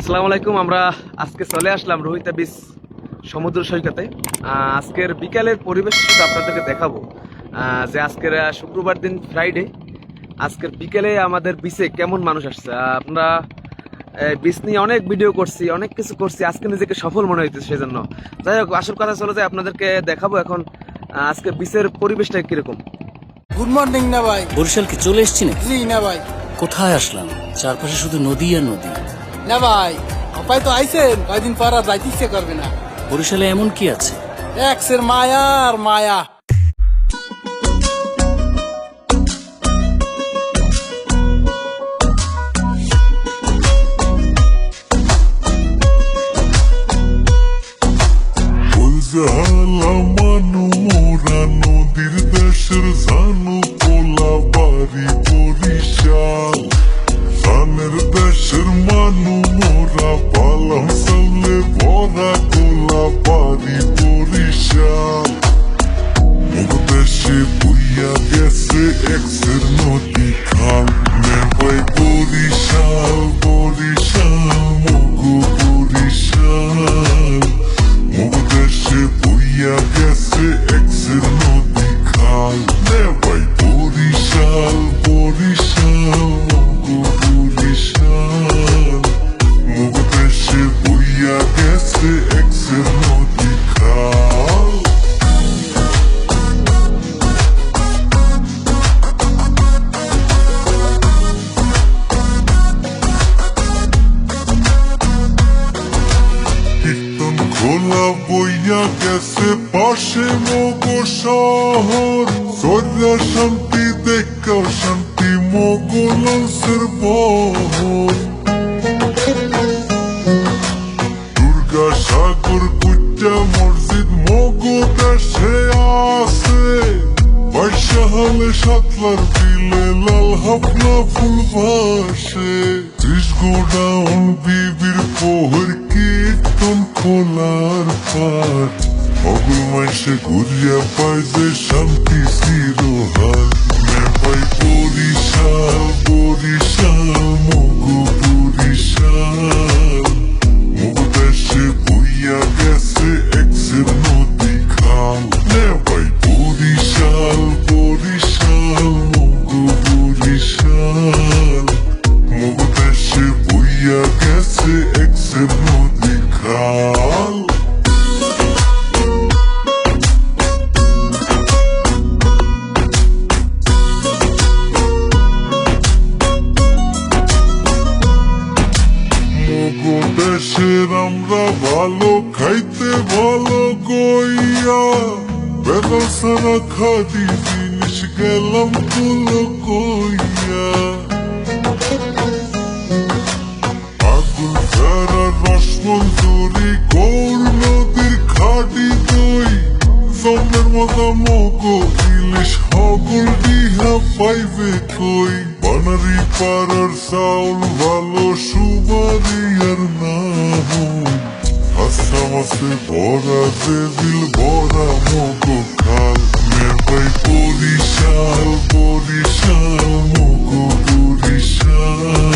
আসসালামু আলাইকুম আমরা আজকে চলে আসলাম রোহিতা বিচ সমুদ্র সৈকতে। আজকের বিকালের পরিবেশ শুধু আপনাদেরকে দেখাবো। যে আজকের শুক্রবার দিন ফ্রাইডে আজকের বিকেলে আমাদের বিচে কেমন মানুষ আসছে? আমরা বিচ নিয়ে অনেক ভিডিও করছি অনেক কিছু করছি আজকে নিজেকে সফল মনে হইতেছে সেজন্য। যাই হোক আসল কথা চলে যায় আপনাদেরকে দেখাবো এখন আজকে বিচের পরিবেশটা কীরকম। গুড মর্নিং না ভাই। বরিশাল কি চলে এসছি জি না ভাই। কোথায় আসলাম? চারপাশে শুধু নদী আর নদী। না ভাই আপাই তো আইছেন কয়দিন পর আর যাইতে ইচ্ছে করবে না। বরিশালে এমন কি আছে? এক্সের মায়া আর মায়া। মগো শহর সর্যা শান্তি দেখা শান্তি মোগলের বহর দুর্গা সাগর কুচ্চা মসজিদ, মগো দেশে আছে। বর্ষাহলে সাতলার বিলে লাল হাফলা ফুল ভাসে। ত্রিশ বিবির পোহর কীর্তন খোলার বরিশাল মগু আমরা ভালো খাইতে ভালো গইয়া বেদল সারা খাদি জিনিস গেলাম তুলো কইয়া। আগুন সারা রসমঞ্জুরি গৌর নদীর খাটি দই। জমের মতো মগো ইলিশ, হগল ডিহা পাইবে কই। বানারি পাড়ার চাউল ভালো সুবারি আর না হাসা মাসে ভরা দেবিল ভরা মগো খাল। মেবাই বরিশাল বরিশাল, মগো বরিশাল।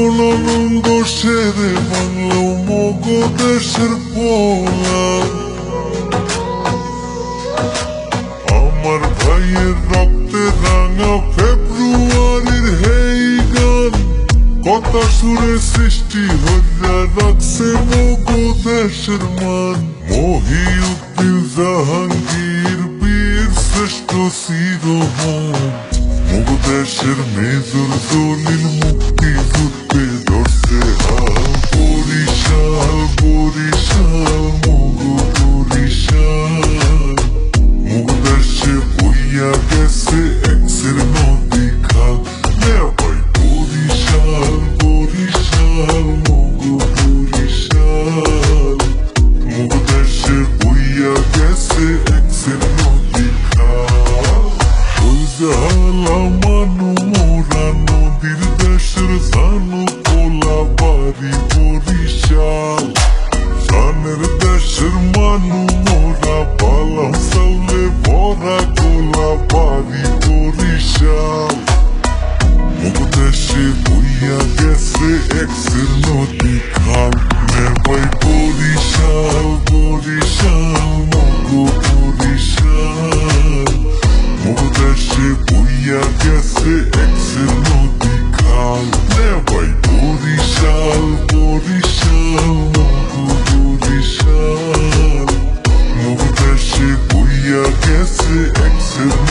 জীবনানন্দ সেরে বাংলা মগ দেশের পোলা আমার ভাইয়ের রক্তে রাঙা ফেব্রুয়ারির হেই গান। কথা সুরে সৃষ্টি হইয়া রাখছে মগ দেশের মান মহিউদ্দিন জাহাঙ্গীর বীর শ্রেষ্ঠ শিরোহান মগ দেশের মেজর দলিল মুক্তি এক্সের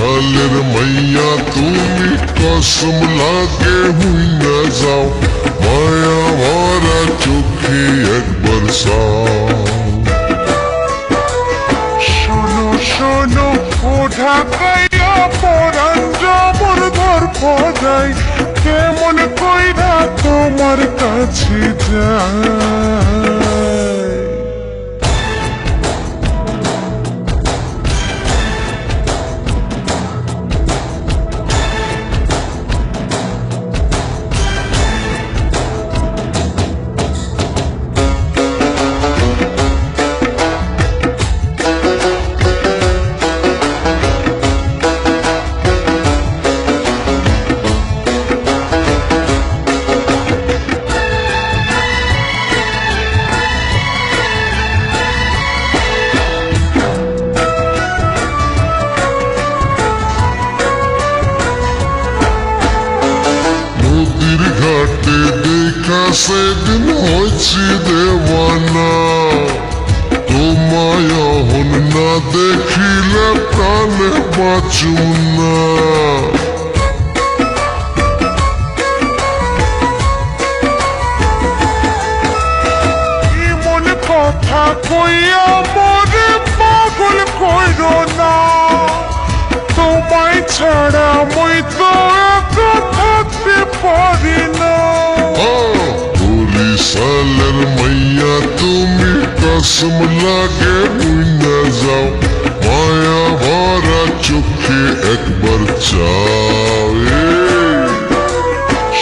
বরিশালের মাইয়া, তুমি কসম লাগে হুই না যাও। মায়া ভরা চোখে একবার শোনো শোনো ও ঢাকাইয়া পরাণ জবর ধর পদাই। কেমন কইরা তোমার কাছে যায়। সেদিন হয়েছি দেওয়ানা। তোমায় অহন না দেখিলে প্রাণে বাঁচু না। বরিশালের মাইয়া তুমি কসম লাগে বুঝনা যাও মায়া ভরা চোখে একবার চাও।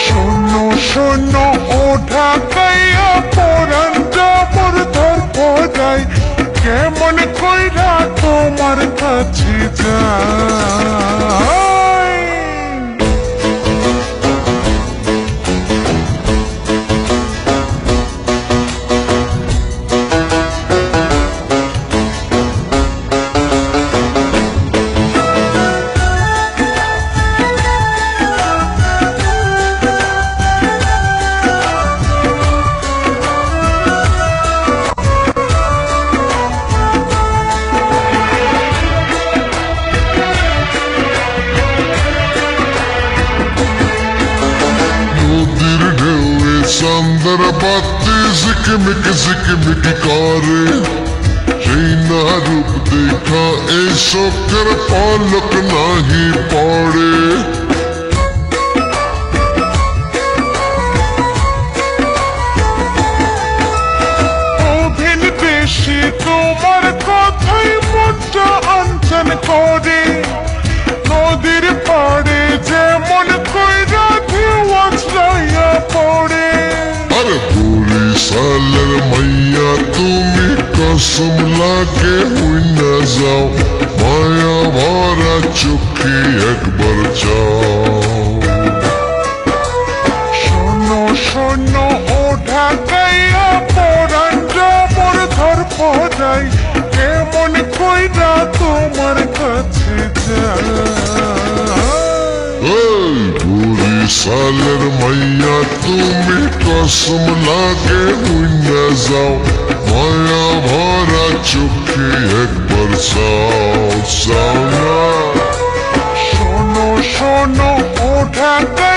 শোনো শোনো ও ঢাকাইয়া পরাণ জবর ধর পদাই কেমন কইরা তোমার কাছে যায় বাতি ঝিকমিক ঝিকমিক করে সেই না রূপ দেখা এই শোকের পালক নাহি পড়ে কসম লাগে উইনা যাও। মায়া ভরা চোখে একবার চাও শোনো শোনো, ও ঢাকাইয়া পরাণ জবর ধর পড়াই কেমন কইরা তোমার কাছে সালের মাইয়া, তুমি কসম লাগে উইনা যাও। ভয়া ভরা চোখে একবার সাও সাও না শোনো শোনো ওঠাতে